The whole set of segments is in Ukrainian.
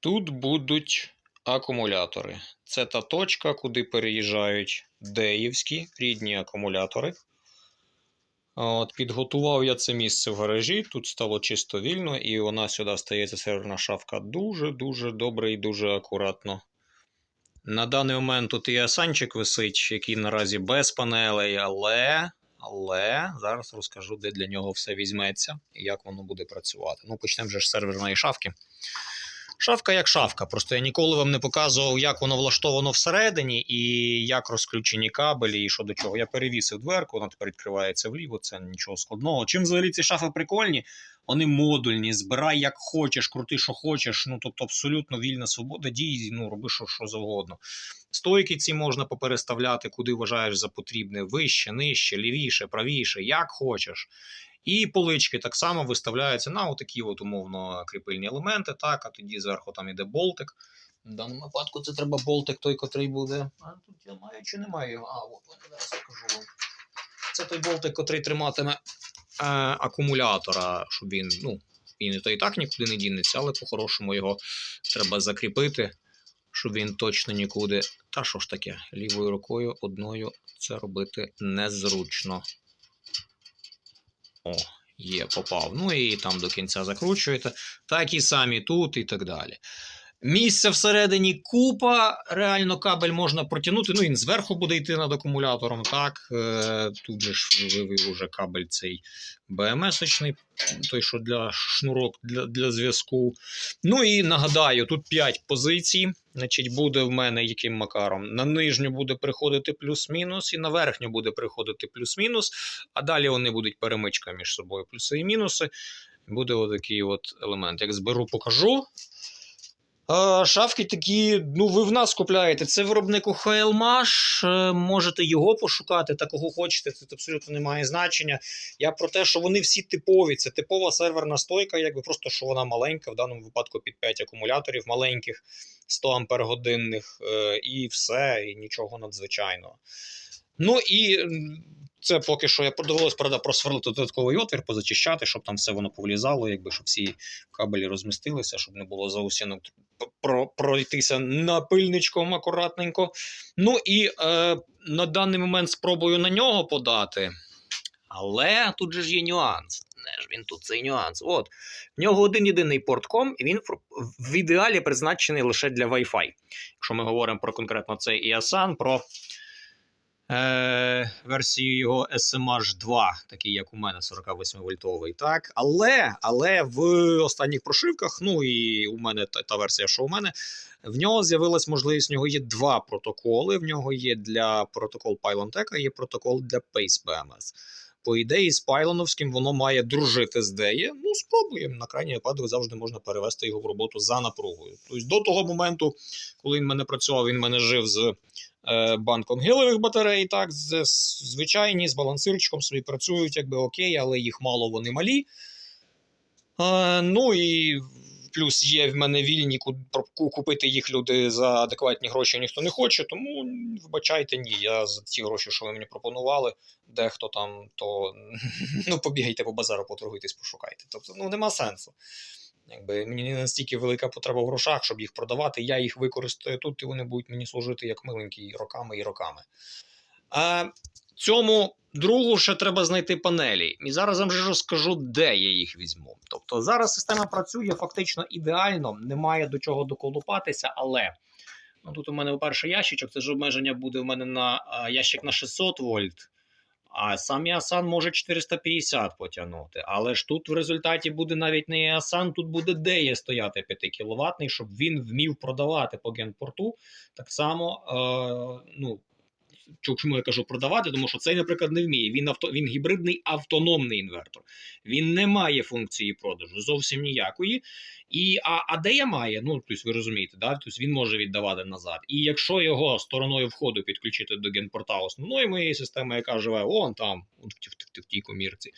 Тут будуть акумулятори. Це та точка, куди переїжджають деївські рідні акумулятори. От, підготував я це місце в гаражі, тут стало чисто вільно, і вона сюди стається серверна шафка дуже-дуже добре і дуже акуратно. На даний момент тут і асанчик висить, який наразі без панелей, але, але зараз розкажу, де для нього все візьметься і як воно буде працювати. Ну, почнемо вже з серверної шафки. Шафка як шафка. Просто я ніколи вам не показував, як воно влаштовано всередині і як розключені кабелі, і що до чого. Я перевісив дверку, вона тепер відкривається вліво, це нічого складного. Чим взагалі ці шафи прикольні? Вони модульні, збирай як хочеш, крути, що хочеш. Ну тобто абсолютно вільна свобода дій, ну роби що, що завгодно. Стойки ці можна попереставляти, куди вважаєш за потрібне, вище, нижче, лівіше, правіше, як хочеш. І полички так само виставляються на отакі от умовно кріпильні елементи, так, а тоді зверху там іде болтик. В даному випадку це треба болтик, той, котрий буде. А тут я маю чи не маю? А, от зараз покажу вам. Це той болтик, котрий триматиме е, акумулятора, щоб він, ну, він то і так нікуди не дінеться, але по-хорошому його треба закріпити, щоб він точно нікуди. Та що ж таке, лівою рукою одною це робити незручно. О, є, попав. Ну і там до кінця закручуєте. Так і самі тут, і так далі. Місця всередині купа, реально кабель можна протягнути. Ну, він зверху буде йти над акумулятором. Так, е, тут же ж вивів уже кабель цей БМС-очний, той, що для шнурок для, для зв'язку. Ну і нагадаю, тут 5 позицій. Значить, буде в мене яким макаром. На нижню буде приходити плюс-мінус, і на верхню буде приходити плюс-мінус, а далі вони будуть перемичка між собою, плюси і мінуси. Буде отакий от елемент. Як зберу, покажу. Е, Шафки такі, ну ви в нас купляєте. Це виробник у Хейлмаш. Можете його пошукати, та кого хочете, це абсолютно не має значення. Я про те, що вони всі типові. Це типова серверна стойка, якби просто що вона маленька, в даному випадку під 5 акумуляторів маленьких 100 ампер годинних, і все, і нічого надзвичайного. Ну і це поки що я довелось правда просверлити додатковий отвір, позачищати, щоб там все воно повлізало, якби щоб всі кабелі розмістилися, щоб не було заусінок про, пройтися напильничком акуратненько. Ну і е, на даний момент спробую на нього подати. Але тут же ж є нюанс. Не ж він тут цей нюанс. От. В нього один єдиний портком, і він в ідеалі призначений лише для Wi-Fi. Якщо ми говоримо про конкретно цей EASAN, про е, версію його SMH 2, такий як у мене 48 вольтовий. Так, але, але в останніх прошивках, ну і у мене та, та версія, що у мене, в нього з'явилась можливість. В нього є два протоколи. В нього є для протокол PylonTech, а є протокол для PaceBMS. BMS. По ідеї, з пайлоновським воно має дружити з DE. Ну, спробуємо. На крайній випадок завжди можна перевести його в роботу за напругою. Тобто до того моменту, коли він мене працював, він мене жив з е, банком гелевих батарей, так, з- звичайні, з балансирчиком собі працюють, якби окей, але їх мало, вони малі. Е, ну і плюс є в мене вільні, купити їх люди за адекватні гроші ніхто не хоче, тому вибачайте, ні, я за ті гроші, що ви мені пропонували, дехто там, то ну, побігайте по базару, поторгуйтесь, пошукайте. Тобто, ну нема сенсу. Якби мені не настільки велика потреба в грошах, щоб їх продавати. Я їх використаю тут, і вони будуть мені служити як миленькі роками і роками. А цьому другу ще треба знайти панелі. І зараз я вам вже розкажу, де я їх візьму. Тобто зараз система працює фактично ідеально, немає до чого доколупатися, але. Ну, тут у мене перший ящичок, це ж обмеження буде у мене на а, ящик на 600 вольт. А сам Ясан може 450 потягнути. Але ж тут в результаті буде навіть не Ясан, тут буде Дея стояти 5 кВт, щоб він вмів продавати по генпорту. Так само, е, ну, чому я кажу продавати, тому що цей, наприклад, не вміє. Він авто, він гібридний автономний інвертор. Він не має функції продажу зовсім ніякої. І, а, а Дея має, ну тобто ви розумієте, да? тобто він може віддавати назад. І якщо його стороною входу підключити до генпорта основної моєї системи, яка живе вон там, в тій комірці,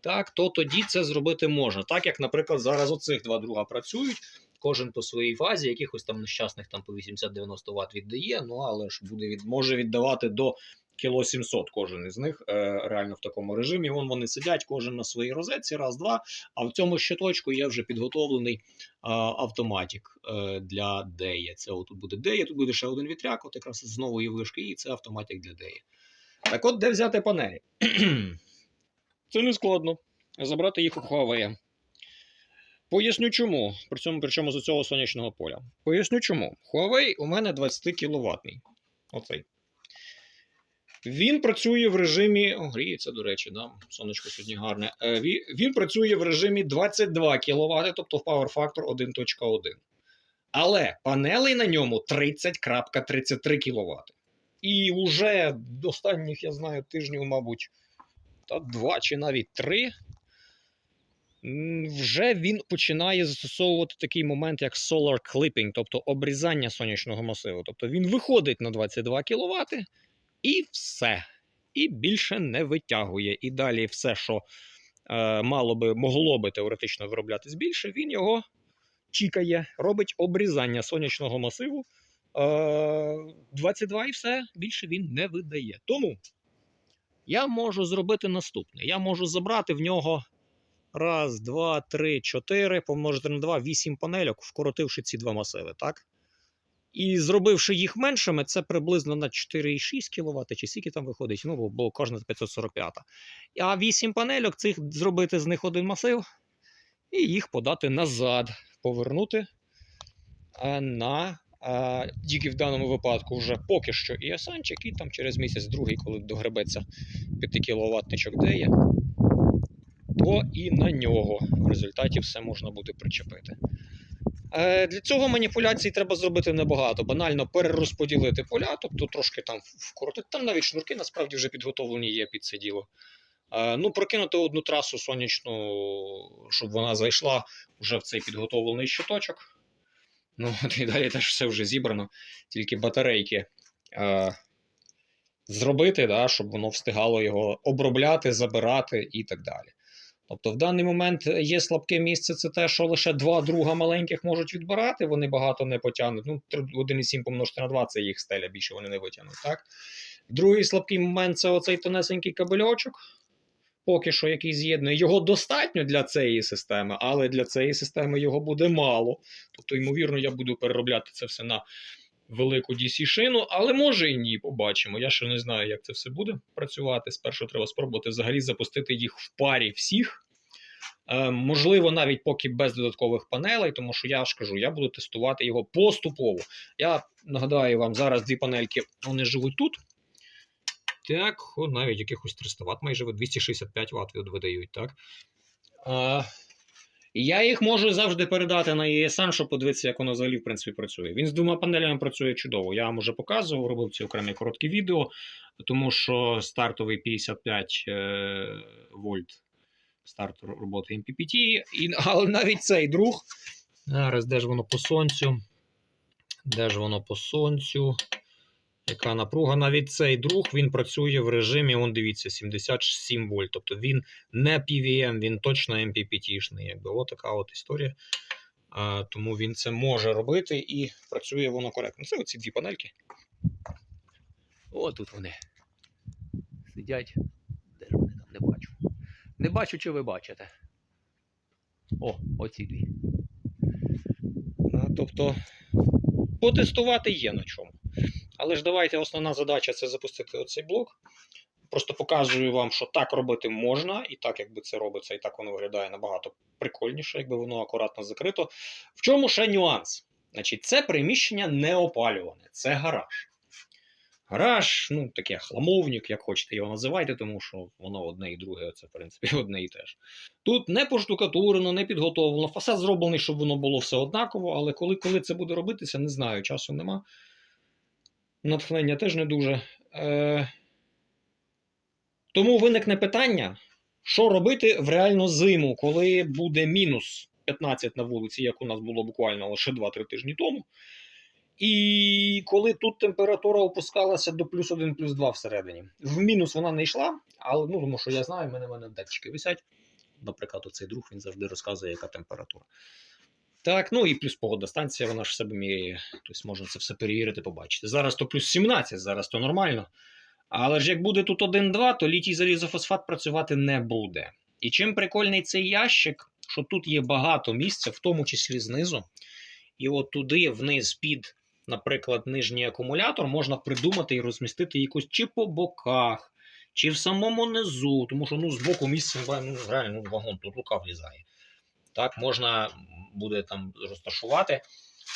так, то тоді це зробити можна. Так як, наприклад, зараз оцих два друга працюють, кожен по своїй фазі, якихось там нещасних там по 80-90 Вт віддає, ну але ж буде від, може віддавати до кіло 700 кожен із них е, реально в такому режимі. Вон вони сидять, кожен на своїй розетці, раз, два. А в цьому щиточку є вже підготовлений е, автоматик е, для деє. Це отут буде деє, тут буде ще один вітряк, от якраз з нової вишки, і це автоматик для деє. Так от, де взяти панелі? Це не складно. Забрати їх у Huawei. Поясню чому. При цьому причому з цього сонячного поля. Поясню чому. Huawei у мене 20 кВт. Оцей. Він працює в режимі. О, гріється, до речі, да? сонечко сьогодні гарне. Е, Він, працює в режимі 22 кВт, тобто в Power Factor 1.1. Але панелей на ньому 30.33 кВт. І вже останніх, я знаю, тижнів, мабуть, та два чи навіть три. Вже він починає застосовувати такий момент, як solar clipping, тобто обрізання сонячного масиву. Тобто він виходить на 22 кВт і все. І більше не витягує. І далі все, що е, мало би, могло би теоретично вироблятись більше, він його чікає, робить обрізання сонячного масиву. Е, 22 і все, більше він не видає. Тому я можу зробити наступне: я можу забрати в нього раз, два, три, чотири, помножити на два, вісім панельок, вкоротивши ці два масиви, так? І зробивши їх меншими, це приблизно на 4,6 кВт, чи скільки там виходить, ну, бо, кожна 545. А 8 панельок, цих зробити з них один масив і їх подати назад, повернути на тільки в даному випадку вже поки що і Асанчик, і там через місяць другий, коли догребеться 5 кВт де є, то і на нього в результаті все можна буде причепити. Е, Для цього маніпуляцій треба зробити небагато. Банально перерозподілити поля, тобто трошки там вкоротити. Там навіть шнурки насправді вже підготовлені є під це діло. Е, Ну, прокинути одну трасу сонячну, щоб вона зайшла вже в цей підготовлений щиточок. Ну, і далі теж все вже зібрано. Тільки батарейки е, зробити, да, щоб воно встигало його обробляти, забирати і так далі. Тобто, в даний момент є слабке місце, це те, що лише два друга маленьких можуть відбирати, вони багато не потягнуть. Ну, 1,7 помножити на 2 це їх стеля, більше вони не витягнуть. Так? Другий слабкий момент це оцей тонесенький кабельочок, поки що який з'єднує. Його достатньо для цієї системи, але для цієї системи його буде мало. Тобто, ймовірно, я буду переробляти це все на велику DC-шину, але може і ні, побачимо. Я ще не знаю, як це все буде працювати. Спершу треба спробувати взагалі запустити їх в парі всіх. Е, можливо, навіть поки без додаткових панелей, тому що я ж кажу, я буду тестувати його поступово. Я нагадаю вам, зараз дві панельки вони живуть тут. Так, навіть якихось 300 Вт, майже 265 Вт видають, так. Е, я їх можу завжди передати на ESN, щоб подивитися, як воно взагалі в принципі працює. Він з двома панелями працює чудово. Я вам вже показував, робив ці окремі короткі відео, тому що стартовий 55 е, вольт старт роботи MPPT, і, але навіть цей друг. Зараз де ж воно по сонцю? Де ж воно по сонцю? Яка напруга? Навіть цей друг він працює в режимі, он дивіться, 77 вольт. Тобто він не PVM, він точно MPPT-шний. Якби от така от історія. А, тому він це може робити і працює воно коректно. Це оці дві панельки. О, тут вони сидять. Де ж вони там не бачу. Не бачу, чи ви бачите. О, оці дві. А, тобто, потестувати є на чому. Але ж давайте основна задача це запустити оцей блок. Просто показую вам, що так робити можна, і так, якби це робиться, і так воно виглядає набагато прикольніше, якби воно акуратно закрито. В чому ще нюанс? Значить, це приміщення не опалюване, це гараж. Гараж, ну таке хламовник, як хочете його називайте, тому що воно одне і друге, це в принципі одне і те ж. Тут не поштукатурено, не підготовлено. Фасад зроблений, щоб воно було все однаково, але коли, коли це буде робитися, не знаю, часу нема. Натхнення теж не дуже. Е... Тому виникне питання, що робити в реальну зиму, коли буде мінус 15 на вулиці, як у нас було буквально лише 2-3 тижні тому. І коли тут температура опускалася до плюс 1, плюс 2 всередині. В мінус вона не йшла, але ну, тому що я знаю, в мене в мене датчики висять. Наприклад, оцей друг він завжди розказує, яка температура. Так, ну і плюс погода станція, вона ж себе міряє. Тобто можна це все перевірити, побачити. Зараз то плюс 17, зараз то нормально. Але ж як буде тут 1-2, то літій залізофосфат працювати не буде. І чим прикольний цей ящик, що тут є багато місця, в тому числі знизу. І от туди, вниз, під, наприклад, нижній акумулятор, можна придумати і розмістити якось чи по боках, чи в самому низу, тому що ну, з боку місця ну, реально ну, вагон тут рука влізає. Так, можна буде там розташувати.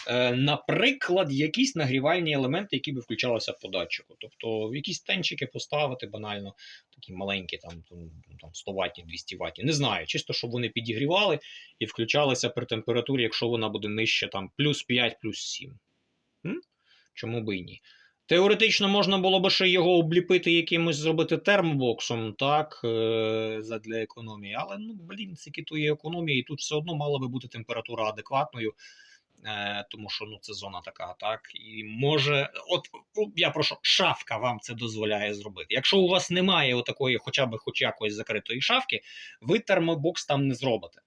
Е, наприклад, якісь нагрівальні елементи, які би включалися по датчику. Тобто якісь тенчики поставити банально, такі маленькі, там, там 100 ватні, 200 ватні. Не знаю, чисто, щоб вони підігрівали і включалися при температурі, якщо вона буде нижче там, плюс 5, плюс 7. М? Чому би і ні? Теоретично можна було би ще його обліпити якимось зробити термобоксом, так, е, задля економії. Але ну, блін, скільки то є економії, і тут все одно мала би бути температура адекватною. Е, тому що ну це зона така, так і може, от ну, я прошу, шафка вам це дозволяє зробити. Якщо у вас немає отакої, хоча б хоч якоїсь закритої шафки, ви термобокс там не зробите.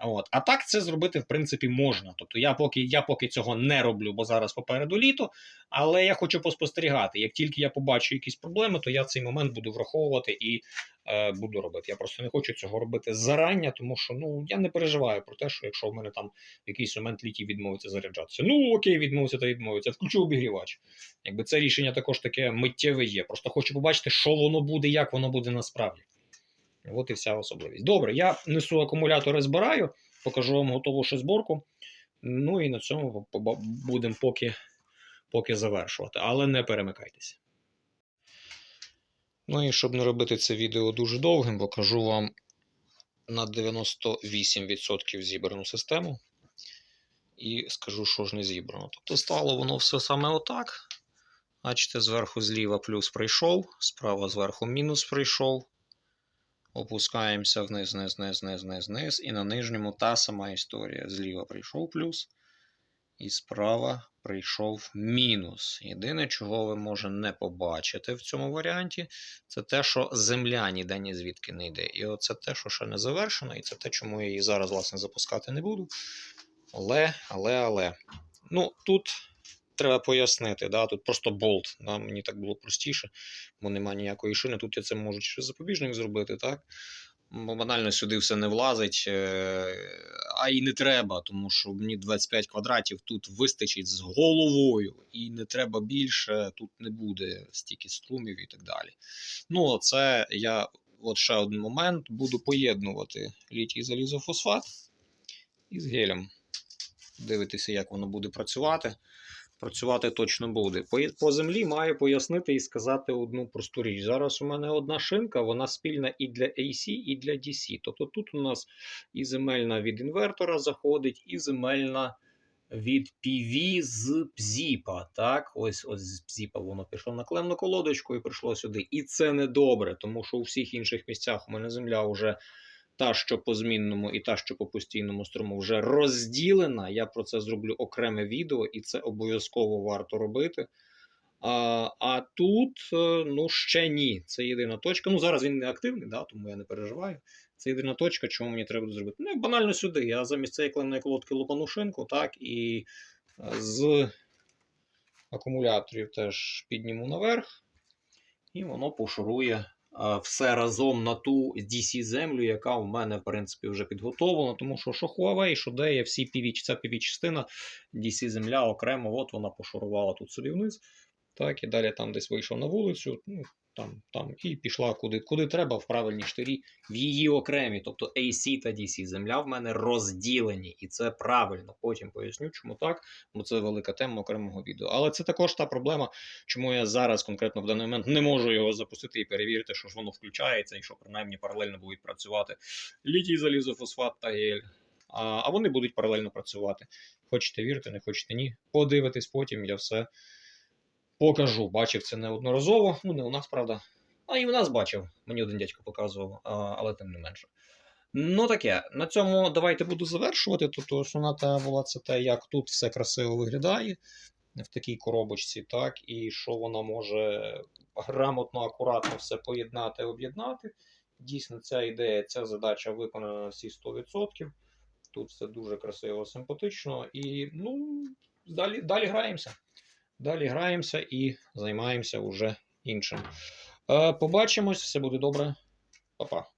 От. А так це зробити, в принципі, можна. Тобто я поки я поки цього не роблю, бо зараз попереду літо. Але я хочу поспостерігати. Як тільки я побачу якісь проблеми, то я цей момент буду враховувати і е, буду робити. Я просто не хочу цього робити зарання, тому що ну я не переживаю про те, що якщо в мене там в якийсь момент літій відмовиться заряджатися. Ну окей, відмовиться та відмовиться. Включу обігрівач. Якби це рішення також таке миттєве є. Просто хочу побачити, що воно буде, як воно буде насправді. От і вся особливість. Добре, я несу акумулятори, збираю, покажу вам готову ще зборку. Ну і на цьому будемо поки, поки завершувати. Але не перемикайтеся. Ну і щоб не робити це відео дуже довгим, покажу вам на 98% зібрану систему. І скажу, що ж не зібрано. Тобто стало воно все саме отак. Бачите, зверху зліва плюс прийшов, справа зверху мінус прийшов. Опускаємося вниз, вниз, вниз, вниз, вниз, вниз. І на нижньому та сама історія. Зліва прийшов плюс, і справа прийшов мінус. Єдине, чого ви може не побачити в цьому варіанті, це те, що земля ніде ні звідки не йде. І оце те, що ще не завершено, і це те, чому я її зараз, власне, запускати не буду. Але, але, але. Ну, тут треба пояснити. Да? Тут просто болт. Да? Мені так було простіше, бо немає ніякої шини. Тут я це можу через запобіжник зробити. так? Банально сюди все не влазить, е, а і не треба, тому що мені 25 квадратів тут вистачить з головою, і не треба більше, тут не буде стільки струмів і так далі. Ну, це я от ще один момент буду поєднувати літій залізофосфат із гелем. Дивитися, як воно буде працювати працювати точно буде. По, по землі маю пояснити і сказати одну просту річ. Зараз у мене одна шинка, вона спільна і для AC, і для DC. Тобто тут у нас і земельна від інвертора заходить, і земельна від PV з Пзіпа. Так, ось ось з Пзіпа воно пішло на клемну колодочку і прийшло сюди. І це не добре, тому що у всіх інших місцях у мене земля вже та, що по змінному, і та, що по постійному струму, вже розділена. Я про це зроблю окреме відео, і це обов'язково варто робити. А а тут е, ну ще ні. Це єдина точка. Ну зараз він не активний, да, тому я не переживаю. Це єдина точка, чому мені треба зробити. Ну, банально сюди. Я замість цієї клемної колодки лупану шинку, так, і е, з акумуляторів теж підніму наверх, і воно пошурує все разом на ту DC землю, яка в мене, в принципі, вже підготовлена. Тому що що Huawei, що де є всі PV, ця PV-частина, DC земля окремо, от вона пошурувала тут собі вниз. Так, і далі там десь вийшов на вулицю. ну, там, там, і пішла куди куди треба в правильній штирі, в її окремі. Тобто AC та DC земля в мене розділені, і це правильно. Потім поясню, чому так, бо це велика тема окремого відео. Але це також та проблема, чому я зараз конкретно в даний момент не можу його запустити і перевірити, що ж воно включається, і що принаймні паралельно будуть працювати літій, залізофосфат та гель. А вони будуть паралельно працювати. Хочете вірити, не хочете ні. Подивитись потім я все покажу. Бачив це неодноразово. Ну, не у нас, правда. А і у нас бачив. Мені один дядько показував, але тим не менше. Ну таке, на цьому давайте буду завершувати. Тобто основна була це те, як тут все красиво виглядає в такій коробочці, так, і що вона може грамотно, акуратно все поєднати, об'єднати. Дійсно, ця ідея, ця задача виконана на всі 100%. Тут все дуже красиво, симпатично. І ну, далі, далі граємося. Далі граємося і займаємося вже іншим. Е, побачимось, все буде добре. Па-па.